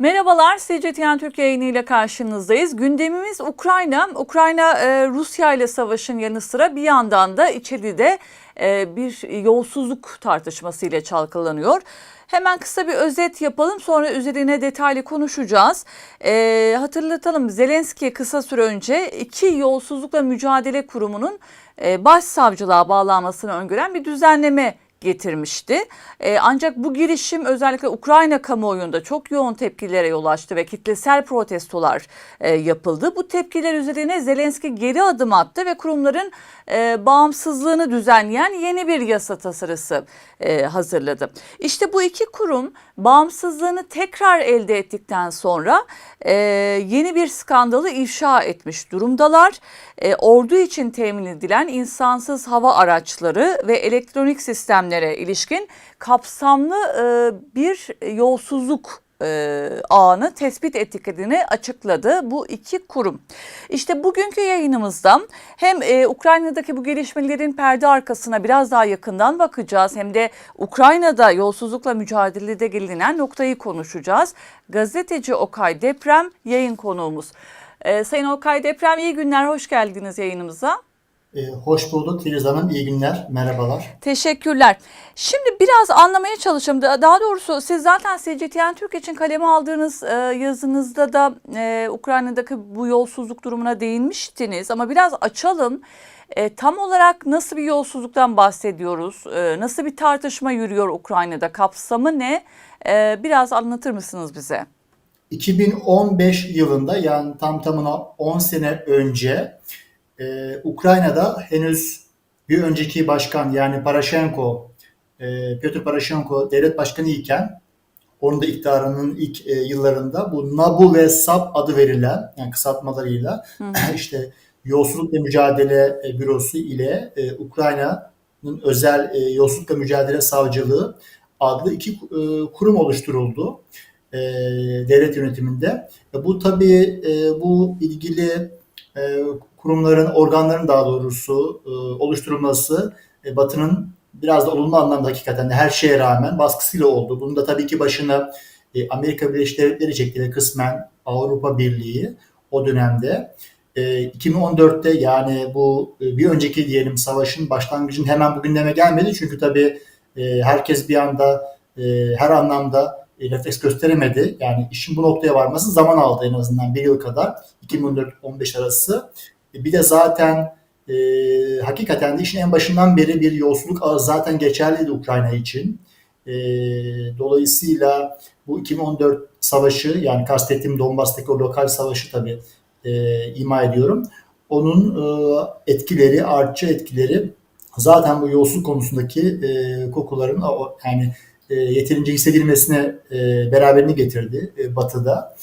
Merhabalar, CGTN Türk yayını ile karşınızdayız. Gündemimiz Ukrayna. Ukrayna e, Rusya ile savaşın yanı sıra bir yandan da içeride e, bir yolsuzluk tartışması ile çalkalanıyor. Hemen kısa bir özet yapalım sonra üzerine detaylı konuşacağız. E, hatırlatalım Zelenski kısa süre önce iki yolsuzlukla mücadele kurumunun e, başsavcılığa bağlanmasını öngören bir düzenleme getirmişti. Ee, ancak bu girişim özellikle Ukrayna kamuoyunda çok yoğun tepkilere yol açtı ve kitlesel protestolar e, yapıldı. Bu tepkiler üzerine Zelenski geri adım attı ve kurumların e, bağımsızlığını düzenleyen yeni bir yasa tasarısı e, hazırladı. İşte bu iki kurum bağımsızlığını tekrar elde ettikten sonra e, yeni bir skandalı ifşa etmiş durumdalar. E, ordu için temin edilen insansız hava araçları ve elektronik sistemlere ilişkin kapsamlı e, bir yolsuzluk e, ağını tespit ettiklerini açıkladı bu iki kurum. İşte bugünkü yayınımızda hem e, Ukrayna'daki bu gelişmelerin perde arkasına biraz daha yakından bakacağız hem de Ukrayna'da yolsuzlukla mücadelede gelinen noktayı konuşacağız. Gazeteci Okay Deprem yayın konuğumuz. Sayın Okay Deprem iyi günler, hoş geldiniz yayınımıza. Ee, hoş bulduk Filiz Hanım. İyi günler. Merhabalar. Teşekkürler. Şimdi biraz anlamaya çalışalım. Da- Daha doğrusu siz zaten CGTN Türk için kaleme aldığınız e, yazınızda da e, Ukrayna'daki bu yolsuzluk durumuna değinmiştiniz. Ama biraz açalım. E, tam olarak nasıl bir yolsuzluktan bahsediyoruz? E, nasıl bir tartışma yürüyor Ukrayna'da? Kapsamı ne? E, biraz anlatır mısınız bize? 2015 yılında yani tam tamına 10 sene önce e, Ukrayna'da henüz bir önceki başkan yani Poroshenko, e, Pyotr Poroshenko devlet başkanı iken onun da iktidarının ilk e, yıllarında bu NABU ve SAP adı verilen yani kısaltmalarıyla hı. işte Yolsuzlukla Mücadele e, Bürosu ile e, Ukrayna'nın özel e, Yolsuzlukla Mücadele Savcılığı adlı iki e, kurum oluşturuldu e, devlet yönetiminde. E, bu tabii e, bu ilgili e, kurumların, organların daha doğrusu e, oluşturulması e, Batı'nın biraz da olumlu anlamda hakikaten de her şeye rağmen baskısıyla oldu. Bunun da tabii ki başına e, Amerika Birleşik Devletleri çekti ve kısmen Avrupa Birliği o dönemde. E, 2014'te yani bu bir önceki diyelim savaşın başlangıcının hemen bu gündeme gelmedi. Çünkü tabii herkes bir anda her anlamda e, refleks gösteremedi. Yani işin bu noktaya varması zaman aldı en azından bir yıl kadar. 2014-15 arası. E, bir de zaten e, hakikaten de işin en başından beri bir yolsuzluk zaten geçerliydi Ukrayna için. E, dolayısıyla bu 2014 savaşı yani kastettiğim Donbas'taki o lokal savaşı tabii e, ima ediyorum. Onun e, etkileri, artçı etkileri zaten bu yolsuzluk konusundaki e, kokuların yani e, yeterince hissedilmesine e, beraberini getirdi e, Batı'da.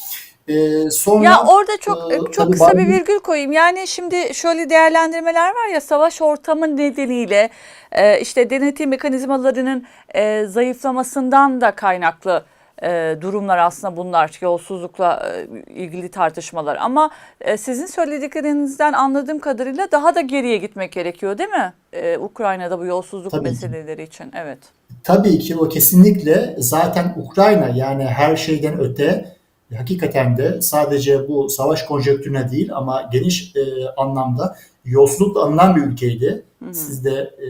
E, sonra Ya orada çok e, çok tabii kısa bir virgül koyayım. Yani şimdi şöyle değerlendirmeler var ya savaş ortamı nedeniyle e, işte denetim mekanizmalarının e, zayıflamasından da kaynaklı e, durumlar aslında bunlar yolsuzlukla e, ilgili tartışmalar. Ama e, sizin söylediklerinizden anladığım kadarıyla daha da geriye gitmek gerekiyor değil mi? E, Ukrayna'da bu yolsuzluk Tabii ki. meseleleri için. Evet. Tabii ki o kesinlikle zaten Ukrayna yani her şeyden öte hakikaten de sadece bu savaş konjonktürüne değil ama geniş e, anlamda yolsuzlukla anılan bir ülkeydi. Hı hı. Siz de e,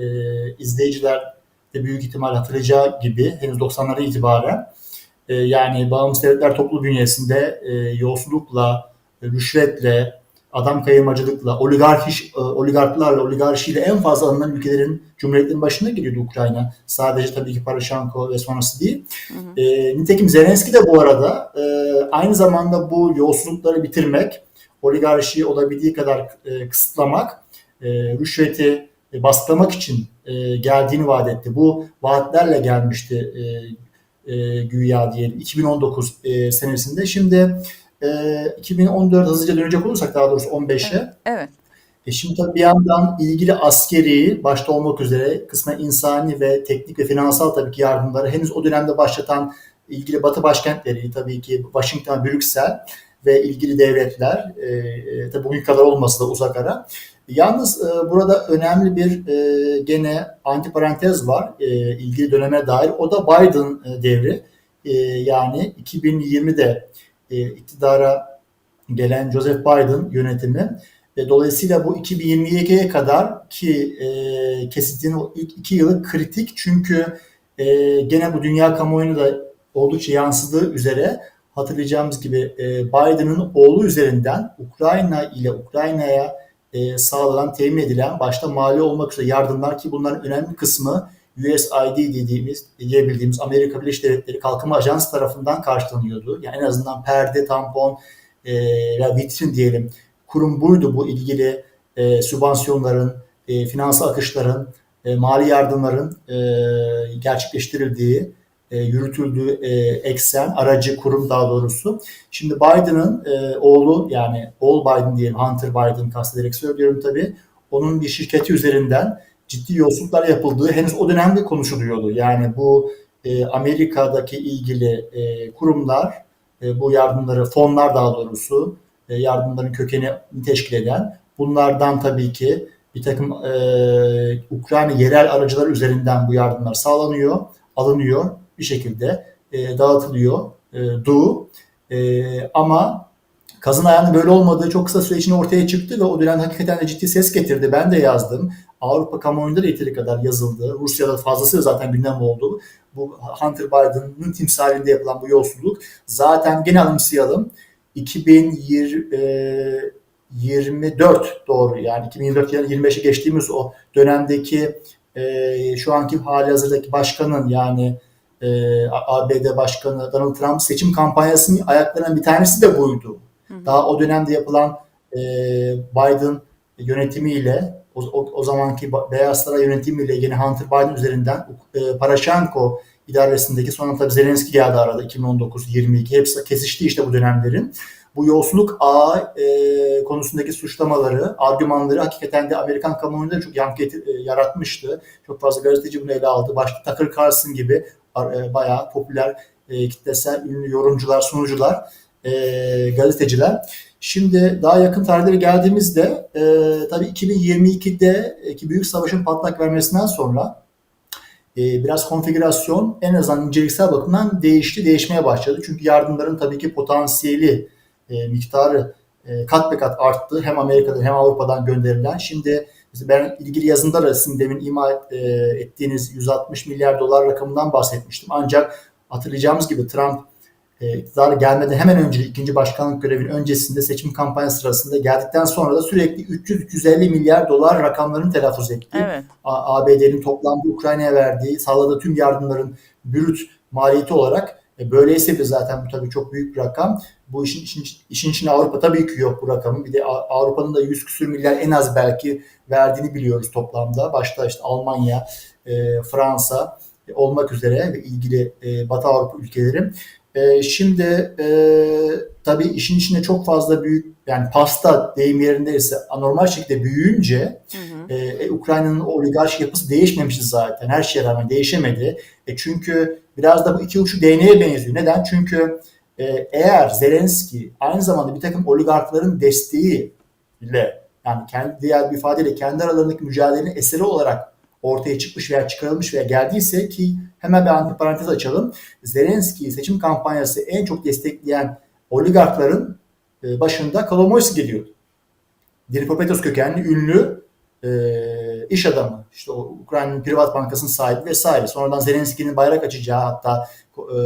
izleyiciler de büyük ihtimal hatırlayacağı gibi henüz 90'lara itibaren e, yani bağımsız devletler toplu bünyesinde e, yolsuzlukla, rüşvetle, adam kayırmacılıkla, oligarşi, e, oligarklarla, oligarşiyle en fazla alınan ülkelerin cumhuriyetlerin başında geliyordu Ukrayna. Sadece tabii ki Poroshenko ve sonrası değil. Hı hı. E, nitekim Zelenski de bu arada e, aynı zamanda bu yolsuzlukları bitirmek, oligarşiyi olabildiği kadar e, kısıtlamak, e, rüşveti e, baskılamak için e, geldiğini vaat etti. Bu vaatlerle gelmişti e, e, güya diyelim 2019 e, senesinde. Şimdi e, 2014 hızlıca dönecek olursak daha doğrusu 15'e. Evet. E şimdi tabii bir yandan ilgili askeri başta olmak üzere kısmen insani ve teknik ve finansal tabii ki yardımları henüz o dönemde başlatan ilgili Batı başkentleri tabii ki Washington, Brüksel ve ilgili devletler e, e, tabii bugün kadar olmasa da uzak ara. Yalnız e, burada önemli bir e, gene antiparantez var e, ilgili döneme dair. O da Biden e, devri. e, yani 2020'de e, iktidara gelen Joseph Biden yönetimi. Ve dolayısıyla bu 2022'ye kadar ki e, kesitin o ilk iki yılı kritik. Çünkü e, gene bu dünya kamuoyunu da oldukça yansıdığı üzere hatırlayacağımız gibi e, Biden'ın oğlu üzerinden Ukrayna ile Ukrayna'ya e, sağlanan, temin edilen başta mali olmak üzere yardımlar ki bunların önemli kısmı USAID dediğimiz, diyebildiğimiz Amerika Birleşik Devletleri Kalkınma Ajansı tarafından karşılanıyordu. Yani en azından perde, tampon e, veya vitrin diyelim kurum buydu bu ilgili e, sübvansiyonların, e, finansal akışların, e, mali yardımların e, gerçekleştirildiği, e, yürütüldüğü e, eksen, aracı kurum daha doğrusu. Şimdi Biden'ın e, oğlu yani oğul Biden diyelim, Hunter Biden kastederek söylüyorum tabii. Onun bir şirketi üzerinden ciddi yolsuzluklar yapıldığı henüz o dönemde konuşuluyordu. Yani bu e, Amerika'daki ilgili e, kurumlar e, bu yardımları, fonlar daha doğrusu e, yardımların kökeni teşkil eden bunlardan tabii ki bir takım e, Ukrayna yerel aracılar üzerinden bu yardımlar sağlanıyor, alınıyor bir şekilde e, dağıtılıyor. E, du e, ama kazın ayağının böyle olmadığı çok kısa süre içinde ortaya çıktı ve o dönem hakikaten de ciddi ses getirdi. Ben de yazdım. Avrupa kamuoyunda da yeteri kadar yazıldı. Rusya'da fazlasıyla zaten gündem oldu. Bu Hunter Biden'ın timsalinde yapılan bu yolsuzluk. Zaten gene anımsayalım. 2024 doğru yani 2024 yani 25'e geçtiğimiz o dönemdeki e, şu anki hali hazırdaki başkanın yani e, ABD Başkanı Donald Trump seçim kampanyasının ayaklarından bir tanesi de buydu. Hı hı. Daha o dönemde yapılan e, Biden yönetimiyle o, o, o zamanki Beyaz Saray yönetimiyle yine Hunter Biden üzerinden e, Paraşenko idaresindeki sonra tabii Zelenski geldi arada 2019-22 hepsi kesişti işte bu dönemlerin. Bu yolsuzluk ağı e, konusundaki suçlamaları, argümanları hakikaten de Amerikan kamuoyunda çok yankı e, yaratmıştı. Çok fazla gazeteci bunu ele aldı. Başta Tucker Carlson gibi e, bayağı popüler e, kitlesel ünlü yorumcular, sunucular, e, gazeteciler. Şimdi daha yakın tarihlere geldiğimizde e, tabii 2022'de büyük savaşın patlak vermesinden sonra e, biraz konfigürasyon en azından inceliksel bakımdan değişti, değişmeye başladı. Çünkü yardımların tabii ki potansiyeli, e, miktarı e, kat be kat arttı. Hem Amerika'dan hem Avrupa'dan gönderilen. Şimdi ben ilgili yazımda da sizin demin ima e, ettiğiniz 160 milyar dolar rakamından bahsetmiştim. Ancak hatırlayacağımız gibi Trump e, iktidara gelmeden hemen önce ikinci başkanlık görevinin öncesinde seçim kampanyası sırasında geldikten sonra da sürekli 300-350 milyar dolar rakamlarını telaffuz etti. Evet. ABD'nin toplamda Ukrayna'ya verdiği, sağladığı tüm yardımların brüt maliyeti olarak e, böyleyse de zaten bu tabii çok büyük bir rakam. Bu işin, işin, işin içine Avrupa tabii ki yok bu rakamın. Bir de Avrupa'nın da 100 küsür milyar en az belki verdiğini biliyoruz toplamda. Başta işte Almanya, e, Fransa e, olmak üzere ve ilgili e, Batı Avrupa ülkeleri. E, şimdi e, tabii işin içinde çok fazla büyük yani pasta deyim yerindeyse anormal şekilde büyüyünce hı hı. E, Ukrayna'nın oligarşik yapısı değişmemişti zaten. Her şeye rağmen değişemedi. E, çünkü biraz da bu iki uçlu değneğe benziyor. Neden? Çünkü e, eğer Zelenski aynı zamanda bir takım oligarkların desteğiyle yani kendi diğer bir ifadeyle kendi aralarındaki mücadelenin eseri olarak ortaya çıkmış veya çıkarılmış veya geldiyse ki hemen bir antiparantez açalım. Zelenski'yi seçim kampanyası en çok destekleyen oligarkların e, başında Kolomoyski geliyordu. Dnipropetrovsk kökenli ünlü e, iş adamı. İşte o Ukrayna'nın privat bankasının sahibi vesaire. Sonradan Zelenski'nin bayrak açacağı hatta e,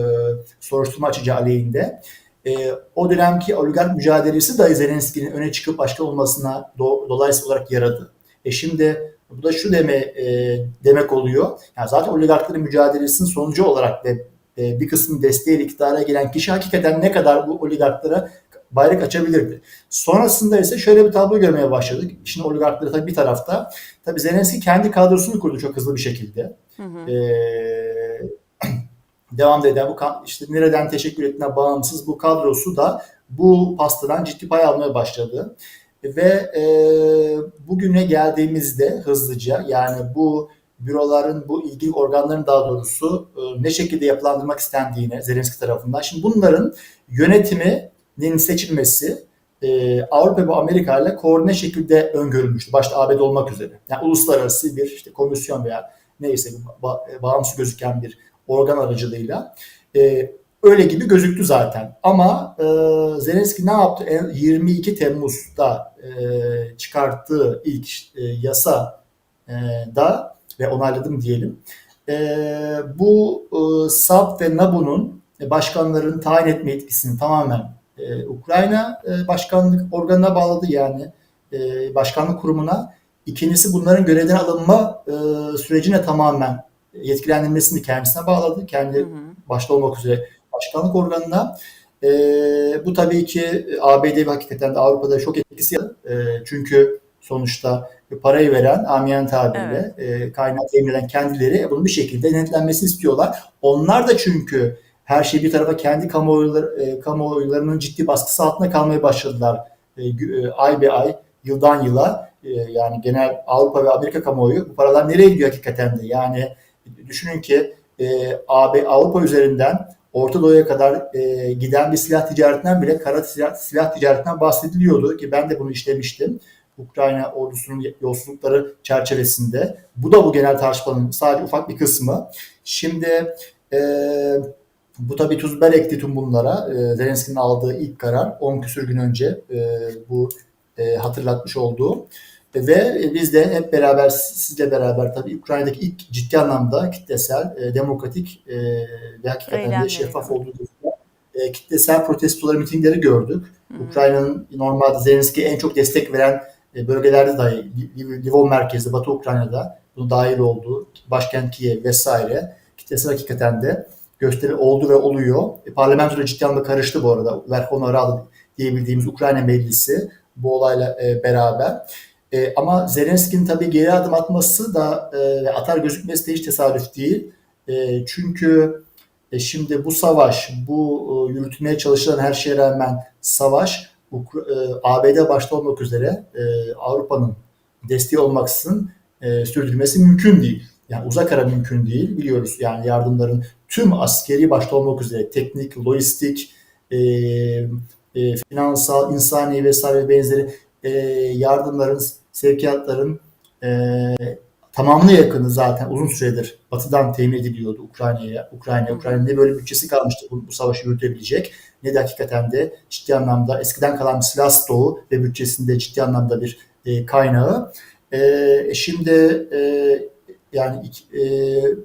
soruşturma açacağı aleyhinde. E, o dönemki oligark mücadelesi de Zelenski'nin öne çıkıp başkan olmasına do, dolayısıyla olarak yaradı. E şimdi bu da şu deme e, demek oluyor. Yani zaten oligarkların mücadelesinin sonucu olarak ve e, bir kısmı desteğiyle iktidara gelen kişi hakikaten ne kadar bu oligarklara bayrak açabilirdi. Sonrasında ise şöyle bir tablo görmeye başladık. İşin oligarkları tabii bir tarafta. Tabii Zelenski kendi kadrosunu kurdu çok hızlı bir şekilde. Hı hı. Ee, devam eden bu işte nereden teşekkür ettiğine bağımsız bu kadrosu da bu pastadan ciddi pay almaya başladı. Ve e, bugüne geldiğimizde hızlıca yani bu büroların, bu ilgili organların daha doğrusu e, ne şekilde yapılandırmak istendiğine Zelenski tarafından. Şimdi bunların yönetiminin seçilmesi e, Avrupa ve Amerika ile koordine şekilde öngörülmüştü. Başta ABD olmak üzere. Yani uluslararası bir işte komisyon veya neyse ba- bağımsız gözüken bir organ aracılığıyla. E, öyle gibi gözüktü zaten. Ama e, Zelenski ne yaptı? En- 22 Temmuz'da e, çıkarttığı ilk e, yasa e, da ve onayladım diyelim. E, bu e, SAP ve NABU'nun başkanların tayin etme yetkisini tamamen e, Ukrayna e, başkanlık organına bağladı yani e, başkanlık kurumuna. İkincisi bunların görevden alınma e, sürecine tamamen yetkilendirmesini kendisine bağladı. Kendi Hı hı. başta olmak üzere başkanlık organına. E, bu tabii ki ABD ve hakikaten de Avrupa'da çok etkisi. E, çünkü sonuçta parayı veren, amiyen tabirle e, kaynağı temin eden kendileri bunun bir şekilde denetlenmesini istiyorlar. Onlar da çünkü her şey bir tarafa kendi kamuoyları, e, kamuoylarının ciddi baskısı altında kalmaya başladılar. E, e, ay be ay, yıldan yıla e, yani genel Avrupa ve Amerika kamuoyu bu paralar nereye gidiyor hakikaten de? Yani düşünün ki e, AB Avrupa üzerinden Orta Doğu'ya kadar e, giden bir silah ticaretinden bile kara silah, silah ticaretinden bahsediliyordu ki ben de bunu işlemiştim. Ukrayna ordusunun yolsuzlukları çerçevesinde. Bu da bu genel tartışmanın sadece ufak bir kısmı. Şimdi e, bu tabii tuz ekti tüm bunlara. E, Zelenski'nin aldığı ilk karar 10 küsür gün önce e, bu e, hatırlatmış olduğu. Ve biz de hep beraber sizle beraber tabii Ukrayna'daki ilk ciddi anlamda kitlesel, e, demokratik e, ve hakikaten de şeffaf olduğu gözüyle e, kitlesel protestoları, mitingleri gördük. Ukrayna'nın normalde Zelenski'ye en çok destek veren e, bölgelerde dahi Lvov merkezde, Batı Ukrayna'da bunu dahil olduğu, başkent Kiev vesaire kitlesel hakikaten de gösteri oldu ve oluyor. E, parlamentoda ciddi anlamda karıştı bu arada. Verkhovna Rada diyebildiğimiz Ukrayna Meclisi bu olayla e, beraber. E, ama Zelenski'nin tabii geri adım atması da e, ve atar gözükmesi de hiç tesadüf değil. E, çünkü e, şimdi bu savaş, bu e, yürütmeye çalışılan her şeye rağmen savaş Ukra- e, ABD başta olmak üzere e, Avrupa'nın desteği olmaksızın e, sürdürülmesi mümkün değil. Yani uzak ara mümkün değil. Biliyoruz yani yardımların tüm askeri başta olmak üzere teknik, lojistik, e, e, finansal, insani vesaire benzeri e, yardımların, sevkiyatların e, tamamına yakını zaten uzun süredir Batı'dan temin ediliyordu Ukrayna'ya. Ukrayna, Ukrayna'nın ne böyle bütçesi kalmıştı bu, bu savaşı yürütebilecek ne de hakikaten de ciddi anlamda eskiden kalan bir silah stoğu ve bütçesinde ciddi anlamda bir e, kaynağı. E, şimdi e, yani e,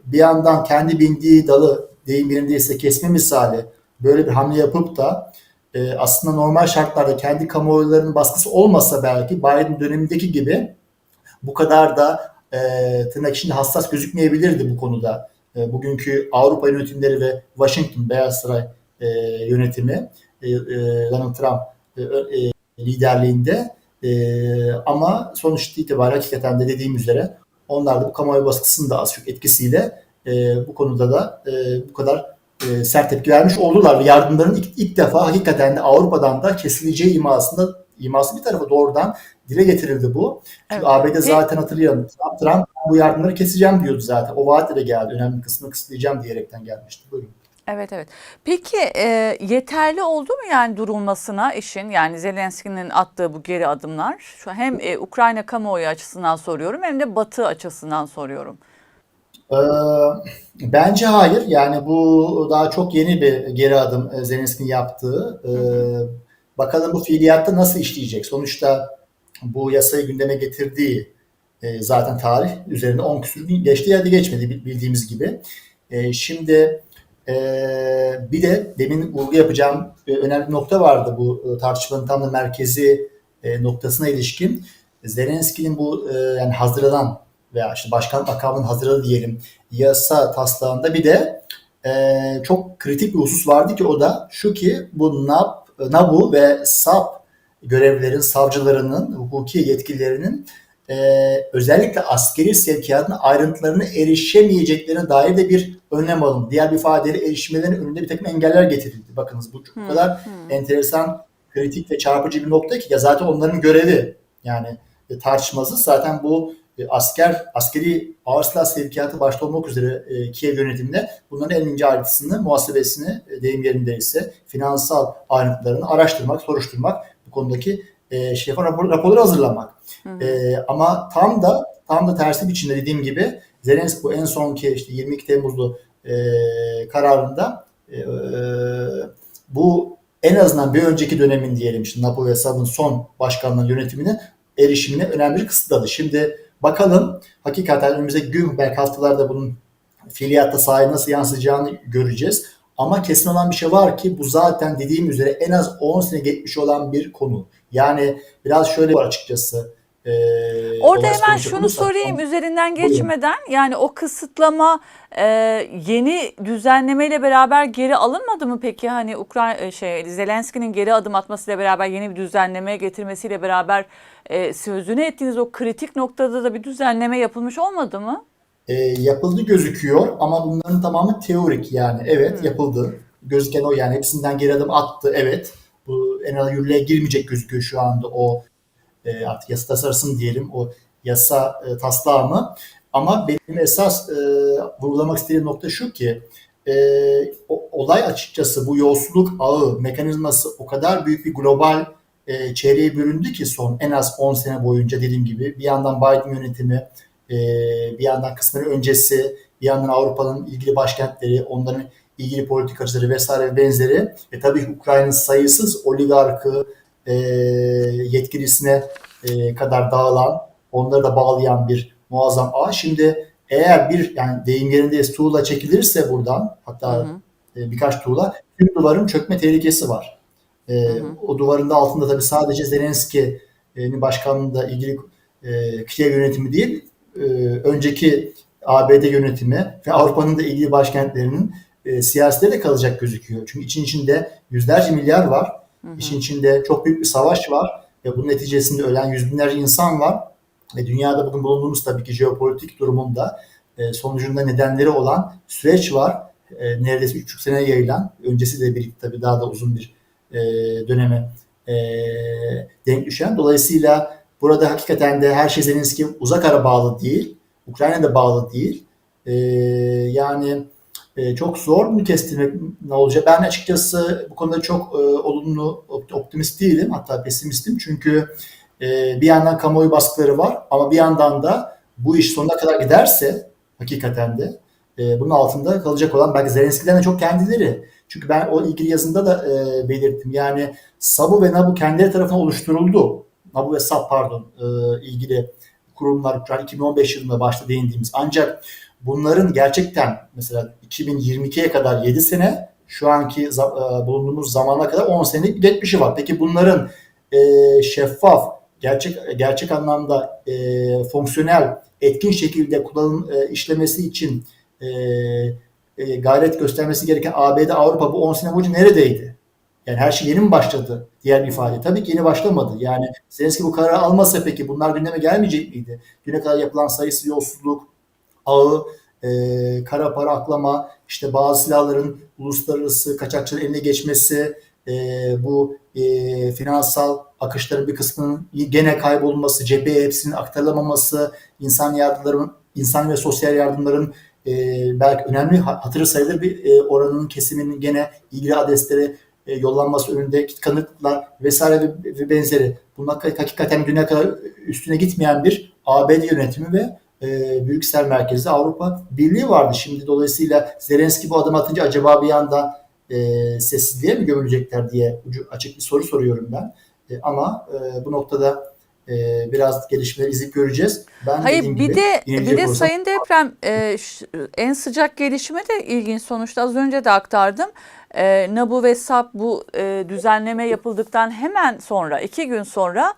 bir yandan kendi bindiği dalı deyim yerindeyse kesme misali böyle bir hamle yapıp da e, aslında normal şartlarda kendi kamuoylarının baskısı olmasa belki Biden dönemindeki gibi bu kadar da e, tırnak içinde hassas gözükmeyebilirdi bu konuda. E, bugünkü Avrupa yönetimleri ve Washington Beyaz Saray e, yönetimi e, e, Donald Trump e, e, liderliğinde e, ama sonuç itibariyle hakikaten de dediğim üzere onlar da bu kamuoyu baskısının da az çok etkisiyle e, bu konuda da e, bu kadar e, sert tepki vermiş oldular ve yardımların ilk, ilk defa hakikaten de Avrupa'dan da kesileceği imasında iması bir tarafa doğrudan dile getirildi bu. Çünkü Evet. ABD zaten hatırlayalım. Trump, bu yardımları keseceğim diyordu zaten. O vaatle de geldi. Önemli kısmını kısıtlayacağım diyerekten gelmişti. Buyurun. Evet evet. Peki e, yeterli oldu mu yani durulmasına işin yani Zelenski'nin attığı bu geri adımlar? Şu hem e, Ukrayna kamuoyu açısından soruyorum hem de Batı açısından soruyorum. Ee, bence hayır. Yani bu daha çok yeni bir geri adım e, Zelenski'nin yaptığı. Ee, bakalım bu fiiliyatta nasıl işleyecek? Sonuçta bu yasayı gündeme getirdiği e, zaten tarih üzerinde 10 küsur gün geçti ya da geçmedi bil- bildiğimiz gibi. E, şimdi bir de demin vurgu yapacağım önemli nokta vardı bu tartışmanın tam da merkezi noktasına ilişkin. Zelenski'nin bu yani hazırlanan veya işte başkan makamının hazırladığı diyelim yasa taslağında bir de e, çok kritik bir husus vardı ki o da şu ki bu NAP, NABU ve SAP görevlilerin, savcılarının, hukuki yetkililerinin e, özellikle askeri sevkiyatın ayrıntılarına erişemeyeceklerine dair de bir önlem alındı. Diğer bir ifadeyle erişmelerinin önünde bir takım engeller getirildi. Bakınız bu çok Hmm, kadar hmm. enteresan, kritik ve çarpıcı bir nokta ki ya zaten onların görevi yani e, tartışmasız zaten bu e, asker askeri ağır silah sevkiyatı başta olmak üzere e, Kiev yönetiminde bunların en ince ayrıntısını, muhasebesini e, deyim yerindeyse finansal ayrıntılarını araştırmak, soruşturmak bu konudaki e, şeffaf rapor, raporları hazırlamak. Hı. E, ama tam da tam da tersi biçimde dediğim gibi Zelenski bu en sonki işte 22 Temmuzlu e, kararında E, bu en azından bir önceki dönemin diyelim işte Napo ve Sab'ın son başkanlığın yönetimine erişimine önemli bir kısıtladı. Şimdi bakalım hakikaten önümüzdeki gün belki haftalarda bunun fiiliyatta sahaya nasıl yansıyacağını göreceğiz. Ama kesin olan bir şey var ki bu zaten dediğim üzere en az 10 sene geçmiş olan bir konu. Yani biraz şöyle var açıkçası. Ee, Orada hemen şunu sorayım üzerinden Buyurun. geçmeden yani o kısıtlama e, yeni düzenlemeyle beraber geri alınmadı mı peki hani Ukrayna şey Zelenski'nin geri adım atmasıyla beraber yeni bir düzenleme getirmesiyle beraber e, sözünü ettiğiniz o kritik noktada da bir düzenleme yapılmış olmadı mı? E, yapıldı gözüküyor ama bunların tamamı teorik yani. Evet Hmm. yapıldı. Gözüken o yani hepsinden geri adım attı. Evet. Bu en az yürürlüğe girmeyecek gözüküyor şu anda o e, artık yasa tasarısı diyelim o yasa e, taslağı mı? Ama benim esas e, vurgulamak istediğim nokta şu ki e, o, olay açıkçası bu yolsuzluk ağı mekanizması o kadar büyük bir global e, çevreye büründü ki son en az 10 sene boyunca dediğim gibi bir yandan Biden yönetimi e, bir yandan kısmen öncesi bir yandan Avrupa'nın ilgili başkentleri onların ilgili politikacıları vesaire ve benzeri ve tabii Ukrayna'nın sayısız oligarkı e, yetkilisine e, kadar dağılan, onları da bağlayan bir muazzam ağ. Şimdi eğer bir yani deyim yerindeyiz tuğla çekilirse buradan hatta Hı hı. e, birkaç tuğla tüm duvarın çökme tehlikesi var. E, Hı hı. O duvarın da altında tabii sadece Zelenski'nin başkanlığında ilgili e, Kiev yönetimi değil, e, önceki ABD yönetimi ve Avrupa'nın da ilgili başkentlerinin e, siyasetleri de kalacak gözüküyor. Çünkü için içinde yüzlerce milyar var. Hı hı. İşin içinde çok büyük bir savaş var ve bunun neticesinde ölen yüz binlerce insan var. Ve dünyada bugün bulunduğumuz tabii ki jeopolitik durumunda e, sonucunda nedenleri olan süreç var. E, neredeyse 3,5 sene yayılan, öncesi de birlikte tabii daha da uzun bir e, döneme e, denk düşen. Dolayısıyla burada hakikaten de her şey Zelenski uzak ara bağlı değil, Ukrayna'da bağlı değil. E, yani e, çok zor mu kestirmek ne olacak? Ben açıkçası bu konuda çok e, olumlu, opt- optimist değilim. Hatta pesimistim. Çünkü e, bir yandan kamuoyu baskıları var ama bir yandan da bu iş sonuna kadar giderse hakikaten de e, bunun altında kalacak olan belki Zelenski'den de çok kendileri. Çünkü ben o ilgili yazında da e, belirttim. Yani SABU ve NABU kendileri tarafından oluşturuldu. NABU ve SAP pardon e, ilgili kurumlar Ukrayna 2015 yılında başta değindiğimiz. Ancak bunların gerçekten mesela 2022'ye kadar 7 sene şu anki e, bulunduğumuz zamana kadar 10 senelik bir geçmişi var. Peki bunların e, şeffaf, gerçek gerçek anlamda e, fonksiyonel, etkin şekilde kullanım e, işlemesi için e, e, gayret göstermesi gereken ABD, Avrupa bu 10 sene boyunca neredeydi? Yani her şey yeni mi başladı? Diğer bir ifade. Tabii ki yeni başlamadı. Yani Zelenski bu kararı almasa peki bunlar gündeme gelmeyecek miydi? Düne kadar yapılan sayısı yolsuzluk, ağı, e, kara para aklama, işte bazı silahların uluslararası kaçakçıların eline geçmesi, e, bu e, finansal akışların bir kısmının gene kaybolması, cepheye hepsinin aktarılamaması, insan yardımların, insan ve sosyal yardımların e, belki önemli hatırı sayılır bir e, oranının kesiminin gene ilgili adreslere e, yollanması önünde kanıtlar vesaire ve, ve benzeri. Bunlar hakikaten düne kadar üstüne gitmeyen bir ABD yönetimi ve e, Brüksel merkezli Avrupa Birliği vardı. Şimdi dolayısıyla Zelenski bu adım atınca acaba bir yandan e, sessizliğe mi gömülecekler diye ucu açık bir soru soruyorum ben. E, ama e, bu noktada e, biraz gelişmeler izleyip göreceğiz. Ben Hayır bir gibi de bir de olursam- Sayın Deprem e, ş- en sıcak gelişme de ilginç sonuçta az önce de aktardım. E, NABU ve SAP bu e, düzenleme yapıldıktan hemen sonra iki gün sonra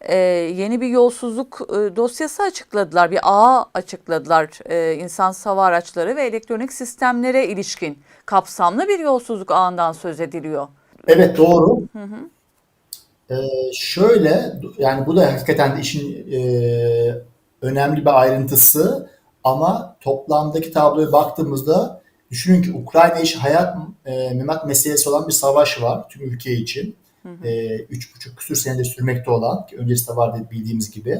e, yeni bir yolsuzluk e, dosyası açıkladılar. Bir ağ açıkladılar e, insan hava araçları ve elektronik sistemlere ilişkin kapsamlı bir yolsuzluk ağından söz ediliyor. Evet doğru. Hı hı. Ee, şöyle yani bu da hakikaten de işin e, önemli bir ayrıntısı ama toplamdaki tabloya baktığımızda düşünün ki Ukrayna işi hayat e, memat meselesi olan bir savaş var tüm ülke için. Hı hı. E, üç buçuk küsür senede sürmekte olan ki öncesi de vardı bildiğimiz gibi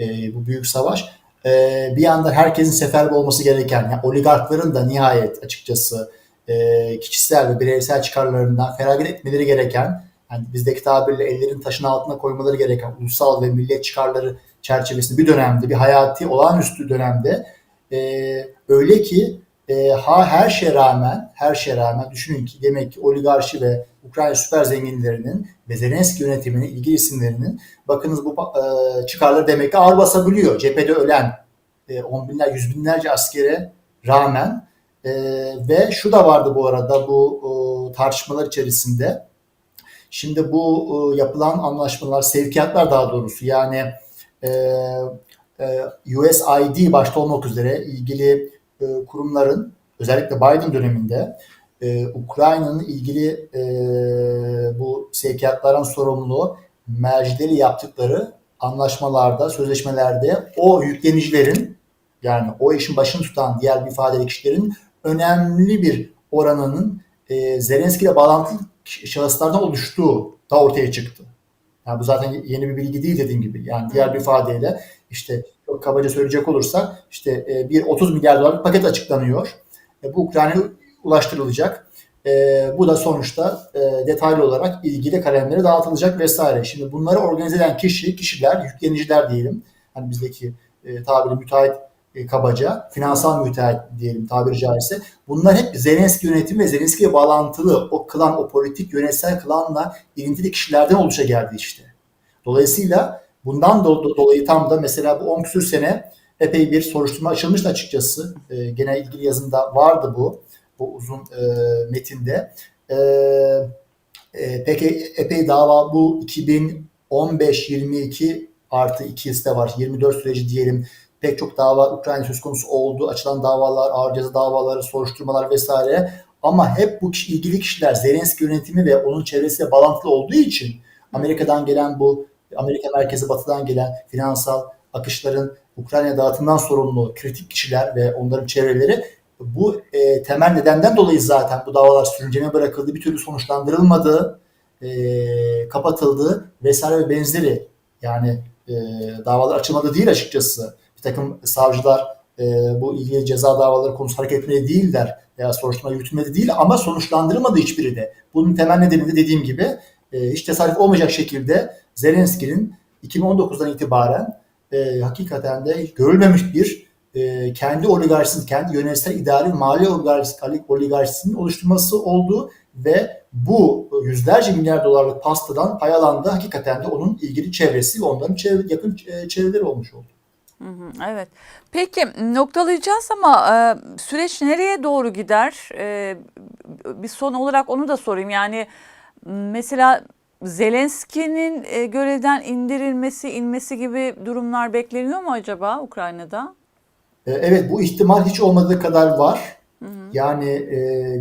e, bu büyük savaş. E, bir yandan herkesin seferber olması gereken yani oligarkların da nihayet açıkçası e, kişisel ve bireysel çıkarlarından feragat etmeleri gereken yani bizdeki tabirle ellerin taşın altına koymaları gereken ulusal ve millet çıkarları çerçevesinde bir dönemde, bir hayati olağanüstü dönemde e, öyle ki e, ha her şeye rağmen, her şeye rağmen düşünün ki demek ki oligarşi ve Ukrayna süper zenginlerinin ve Zelenski yönetiminin ilgili isimlerinin bakınız bu e, çıkarları demek ki ağır basabiliyor. Cephede ölen e, on binler, yüz binlerce askere rağmen e, ve şu da vardı bu arada bu e, tartışmalar içerisinde. Şimdi bu e, yapılan anlaşmalar, sevkiyatlar daha doğrusu yani e, e, USAID başta olmak üzere ilgili e, kurumların özellikle Biden döneminde e, Ukrayna'nın ilgili e, bu sevkiyatlardan sorumlu mercileri yaptıkları anlaşmalarda, sözleşmelerde o yüklenicilerin yani o işin başını tutan diğer bir ifadeli kişilerin önemli bir oranının e, Zelenski ile bağlantılı şahıslardan oluştuğu da ortaya çıktı. Yani bu zaten yeni bir bilgi değil dediğim gibi. Yani diğer bir ifadeyle işte çok kabaca söyleyecek olursa işte e, bir 30 milyar dolarlık paket açıklanıyor. E, bu Ukrayna'ya ulaştırılacak. E, bu da sonuçta detaylı olarak ilgili kalemlere dağıtılacak vesaire. Şimdi bunları organize eden kişi, kişiler, yükleniciler diyelim. Hani bizdeki tabiri müteahhit kabaca, finansal müteahhit diyelim tabiri caizse. Bunlar hep Zelenski yönetimi ve Zelenski'ye bağlantılı o klan, o politik yönetsel klanla ilintili kişilerden oluşa geldi işte. Dolayısıyla bundan do- dolayı tam da mesela bu 10 küsür sene epey bir soruşturma açılmıştı açıkçası. E, gene ilgili yazında vardı bu, bu uzun e, metinde. E, e, peki epey dava bu 2015-22 artı 2 de var. 24 süreci diyelim pek çok dava Ukrayna söz konusu oldu. Açılan davalar, ağır ceza davaları, soruşturmalar vesaire. Ama hep bu kişi, ilgili kişiler Zelenski yönetimi ve onun çevresiyle bağlantılı olduğu için Amerika'dan gelen bu Amerika merkezi batıdan gelen finansal akışların Ukrayna dağıtımından sorumlu kritik kişiler ve onların çevreleri bu e, temel nedenden dolayı zaten bu davalar sürünceme bırakıldı, bir türlü sonuçlandırılmadı, e, kapatıldı vesaire ve benzeri. Yani e, davalar açılmadı değil açıkçası. Bir takım savcılar e, bu ilgili ceza davaları konusu hareket etmedi değiller veya soruşturma yürütülmedi değil ama sonuçlandırılmadı hiçbiri de. Bunun temel nedeni de dediğim gibi e, hiç tesadüf olmayacak şekilde Zelenski'nin 2019'dan itibaren e, hakikaten de görülmemiş bir e, kendi oligarşisinin, kendi yönetsel idari mali oligarşisinin, oligarşisinin oluşturması oldu ve bu yüzlerce milyar dolarlık pastadan pay alan da hakikaten de onun ilgili çevresi ve onların çevre, yakın e, çevreleri olmuş oldu. Evet. Peki noktalayacağız ama e, süreç nereye doğru gider? E, bir son olarak onu da sorayım. Yani mesela Zelenski'nin e, görevden indirilmesi, inmesi gibi durumlar bekleniyor mu acaba Ukrayna'da? E, Evet bu ihtimal hiç olmadığı kadar var. Yani e,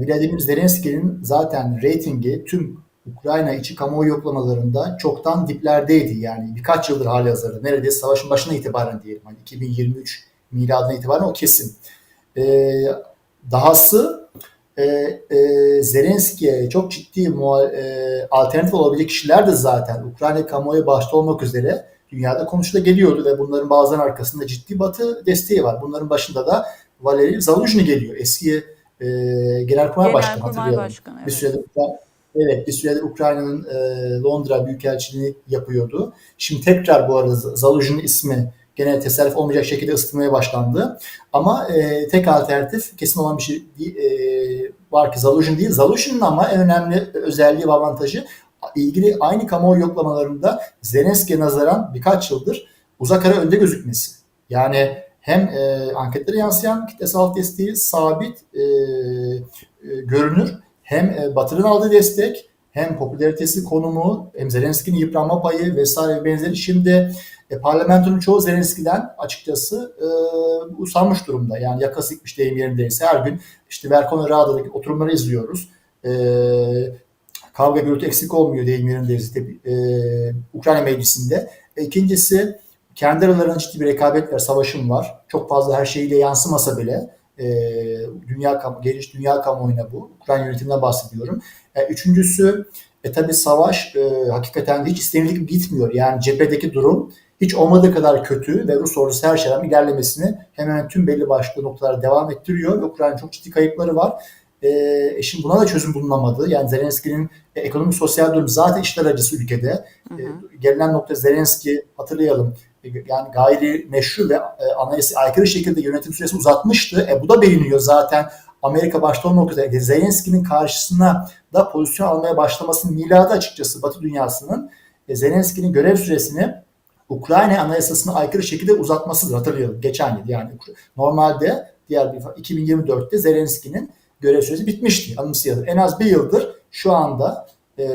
Vladimir Zelenski'nin zaten reytingi tüm Ukrayna içi kamuoyu yoklamalarında çoktan diplerdeydi. Yani birkaç yıldır hali hazırda. Neredeyse savaşın başına itibaren diyelim. Hani 2023 miladına itibaren o kesin. E, dahası e, e, Zelenski'ye çok ciddi muha- e, alternatif olabilecek kişiler de zaten Ukrayna kamuoyu başta olmak üzere dünyada konuşula geliyordu ve bunların bazen arkasında ciddi batı desteği var. Bunların başında da Valeri Zaluzhny geliyor. Eski e, Genelkurmay Başkanı hatırlayalım. Başkanı, Bir evet. süredir Evet, bir süredir Ukrayna'nın e, Londra Büyükelçiliğini yapıyordu. Şimdi tekrar bu arada Zaluzhny'nin ismi gene tesadüf olmayacak şekilde ısıtmaya başlandı. Ama e, tek alternatif kesin olan bir şey değil, e, var ki Zaluzhny değil. Zaluzhny'nin ama en önemli özelliği ve avantajı ilgili aynı kamuoyu yoklamalarında Zelenski'ye nazaran birkaç yıldır uzak ara önde gözükmesi. Yani hem e, anketlere yansıyan kitlesel desteği sabit e, e, görünür hem e, Batı'nın aldığı destek hem popülaritesi konumu hem Zelenski'nin yıpranma payı vesaire benzeri şimdi e, parlamentonun çoğu Zelenski'den açıkçası e, usanmış durumda. Yani yakası gitmiş deyim yerindeyse her gün işte Verkon Rada'daki oturumları izliyoruz. E, kavga gürültü eksik olmuyor deyim yerindeyse e, Ukrayna meclisinde. E, ikincisi kendi aralarında ciddi bir rekabet var, savaşım var. Çok fazla her şeyiyle yansımasa bile e, dünya kam- geniş dünya kamuoyuna bu. Ukrayna yönetiminden bahsediyorum. E, üçüncüsü e, tabii savaş e, hakikaten hiç istenildiği gibi gitmiyor. Yani cephedeki durum hiç olmadığı kadar kötü ve Rus ordusu her şeyden ilerlemesini hemen tüm belli başlı noktalara devam ettiriyor ve Ukrayna çok ciddi kayıpları var. E, şimdi buna da çözüm bulunamadı. Yani Zelenski'nin e, ekonomik sosyal durum zaten işler acısı ülkede. Hı E, hı. gelinen nokta Zelenski hatırlayalım e, yani gayri meşru ve e, anayasaya aykırı şekilde yönetim süresini uzatmıştı. E, bu da biliniyor zaten. Amerika başta olmak üzere Zelenski'nin karşısına da pozisyon almaya başlamasının miladı açıkçası Batı dünyasının e, Zelenski'nin görev süresini Ukrayna anayasasına aykırı şekilde uzatmasıdır hatırlayalım. Geçen yıl yani normalde diğer bir 2024'te Zelenski'nin görev süresi bitmişti. Anımsayalım. En az bir yıldır şu anda e,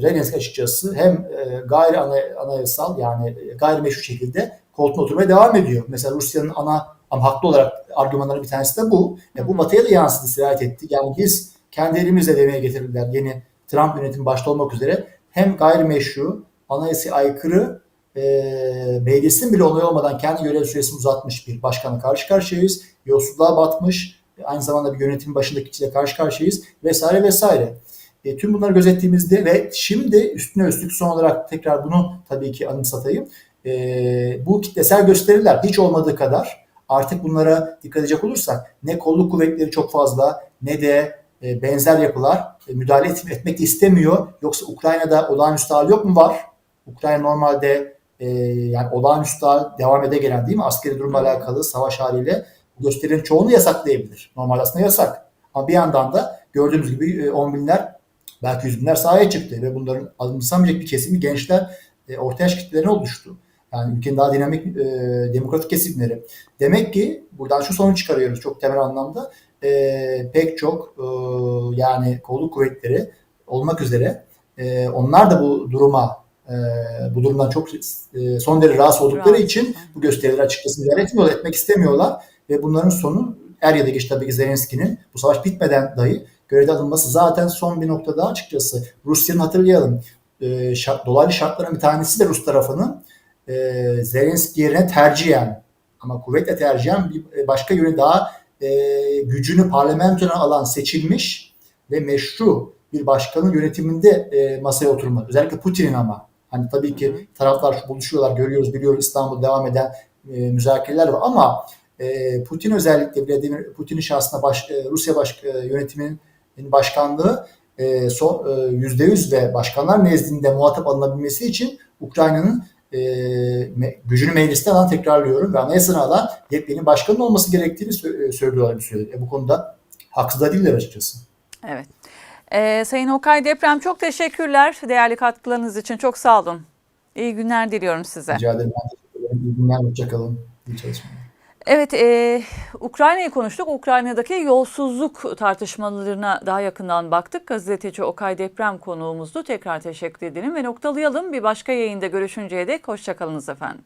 Zelenski açıkçası hem e, gayri ana- anayasal yani gayrimeşru şekilde koltuğuna oturmaya devam ediyor. Mesela Rusya'nın ana ama haklı olarak argümanları bir tanesi de bu. E, bu batıya da yansıdı, sirayet etti. Yani biz kendi elimizle demeye getirdiler yeni Trump yönetimi başta olmak üzere hem gayrimeşru, anayasaya aykırı e, meclisin bile onay olmadan kendi görev süresini uzatmış bir başkanla karşı karşıyayız. Yolsuzluğa batmış, aynı zamanda bir yönetim başındaki kişiyle karşı karşıyayız vesaire vesaire. E, tüm bunları gözettiğimizde ve şimdi üstüne üstlük son olarak tekrar bunu tabii ki anımsatayım. E, bu kitlesel gösteriler hiç olmadığı kadar artık bunlara dikkat edecek olursak ne kolluk kuvvetleri çok fazla ne de e, benzer yapılar e, müdahale et- etmek de istemiyor. Yoksa Ukrayna'da olağanüstü hal yok mu? Var. Ukrayna normalde e, yani olağanüstü hal devam ede gelen değil mi? Askeri durumla alakalı savaş haliyle gösterilerin çoğunu yasaklayabilir. Normal aslında yasak. Ama bir yandan da gördüğümüz gibi e, on binler belki yüz binler sahaya çıktı ve bunların azımsanmayacak bir kesimi gençler e, orta yaş kitlelerine oluştu. Yani ülkenin daha dinamik e, demokratik kesimleri. Demek ki buradan şu sonuç çıkarıyoruz çok temel anlamda. E, pek çok e, yani kolluk kuvvetleri olmak üzere e, onlar da bu duruma e, bu durumdan çok e, son derece rahatsız oldukları Rahatsız. için bu gösterileri açıkçası müdahale etmiyorlar, etmek istemiyorlar ve bunların sonu er ya da geç tabii ki Zelenski'nin bu savaş bitmeden dahi görevde alınması zaten son bir noktada açıkçası Rusya'nın hatırlayalım e, şart, dolaylı şartların bir tanesi de Rus tarafının e, Zelenski yerine tercihen ama kuvvetle tercihen bir e, başka yöne daha e, gücünü parlamentona alan seçilmiş ve meşru bir başkanın yönetiminde e, masaya oturmak. Özellikle Putin'in ama. Hani tabii ki taraflar buluşuyorlar, görüyoruz, biliyoruz İstanbul'da devam eden e, müzakereler var ama e, Putin özellikle Vladimir Putin'in şahsına baş, e, Rusya baş, e, yönetiminin başkanlığı e, son e, %100 ve başkanlar nezdinde muhatap alınabilmesi için Ukrayna'nın e, me- gücünü meclisten alan tekrarlıyorum ve anayasını alan yepyeni başkanın olması gerektiğini sö- e, söylüyorlar bir süredir. E, bu konuda haksız da değiller açıkçası. Evet. Ee, Sayın Okay Deprem çok teşekkürler değerli katkılarınız için. Çok sağ olun. İyi günler diliyorum size. Rica ederim. İyi günler, hoşçakalın. İyi çalışmalar. Evet, e, Ukrayna'yı konuştuk. Ukrayna'daki yolsuzluk tartışmalarına daha yakından baktık. Gazeteci Okay Deprem konuğumuzdu. Tekrar teşekkür edelim ve noktalayalım. Bir başka yayında görüşünceye dek hoşçakalınız efendim.